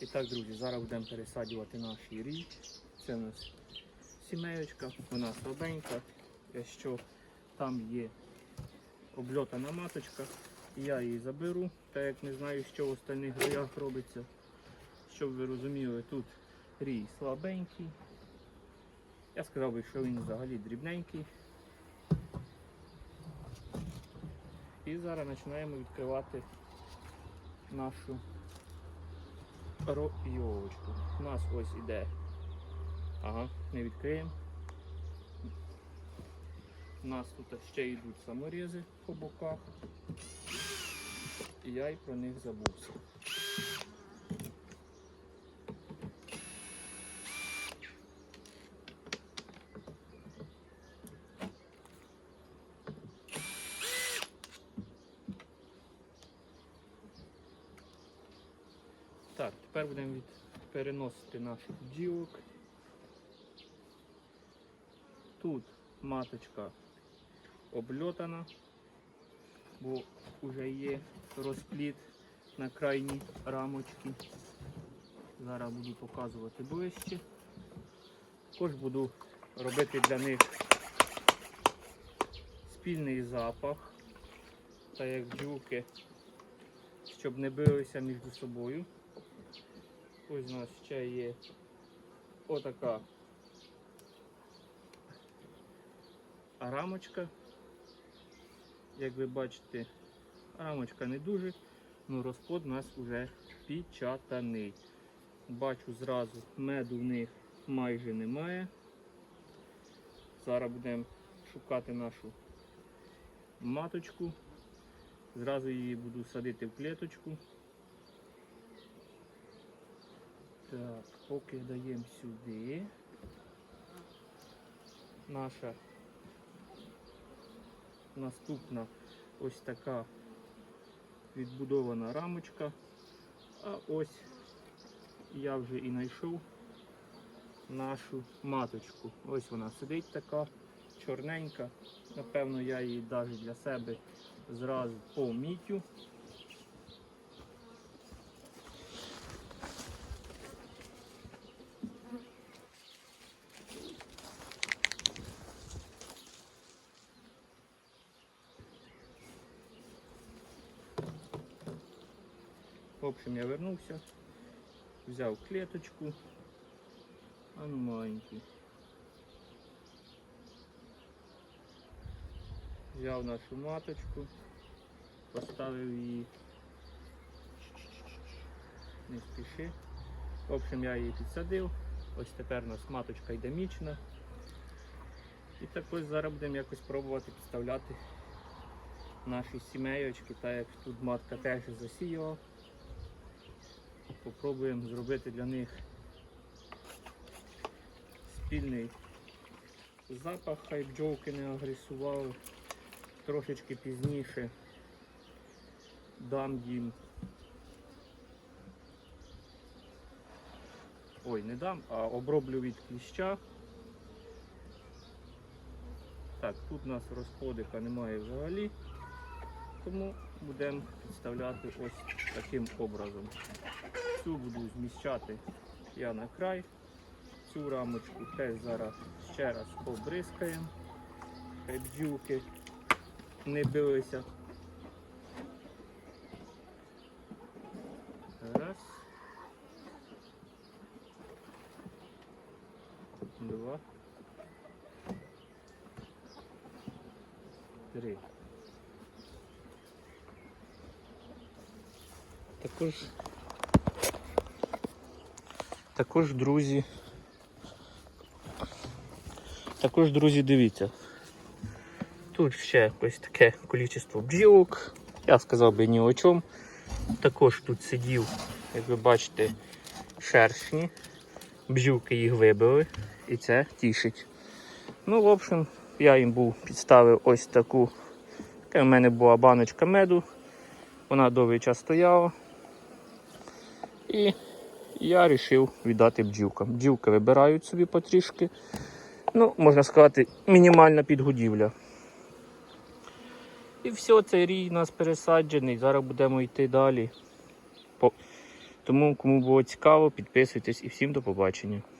І так, друзі, зараз будемо пересаджувати наші рій. Це у нас сімеєчка, вона слабенька. Якщо там є обльотана маточка, я її заберу, так як не знаю, що в остальних роях робиться. Щоб ви розуміли, тут рій слабенький. Я сказав би, що він взагалі дрібненький. І зараз починаємо відкривати нашу ройовочку. У нас ось іде. Ага, не відкриємо. У нас тут ще йдуть саморізи по боках. І я й про них забувся. Так, тепер будемо від... переносити наших бджілок. Тут маточка обльотана, бо вже є розпліт на крайній рамочці. Зараз буду показувати ближче. Також буду робити для них спільний запах, так як бджілки, щоб не билися між собою. Ось у нас ще є отака рамочка. Як ви бачите, рамочка не дуже, але розплод у нас вже печатаний. Бачу зразу, меду в них майже немає. Зараз будемо шукати нашу маточку. Зразу її буду садити в клеточку. Так, поки даємо сюди. Наша наступна ось така відбудована рамочка. А ось я вже і знайшов нашу маточку. Ось вона сидить така чорненька. Напевно, я її навіть для себе зразу помітю. В общем, я вернувся, взяв клеточку, а ну маленький. Взяв нашу маточку, поставив її. Не спіши. В общем, я її підсадив. Ось тепер у нас маточка йде мічна. І також зараз будемо якось пробувати підставляти наші сімейочки, так як тут матка теж засіяла. Попробуємо зробити для них спільний запах, хай бджолки не агресували. Трошечки пізніше дам їм. Ой, не дам, а оброблю від кліща. Так, тут у нас розходика немає взагалі, тому будемо підставляти ось таким образом. Цю буду зміщати я на край. Цю рамочку теж зараз ще раз побризкаємо. Хай бджілки не билися. Раз. Два. Три. Також також, друзі. Також, друзі, дивіться. Тут ще ось таке кількість бджілок. Я сказав би ні о чому. Також тут сидів, як ви бачите, шершні. Бджілки їх вибили і це тішить. Ну, в общем, я їм був підставив ось таку. Така в мене була баночка меду. Вона довгий час стояла. І я вирішив віддати бджілкам. Бджілки вибирають собі потрішки. Ну, можна сказати, мінімальна підгодівля. І все, цей рій у нас пересаджений. Зараз будемо йти далі. Тому, кому було цікаво, підписуйтесь і всім до побачення.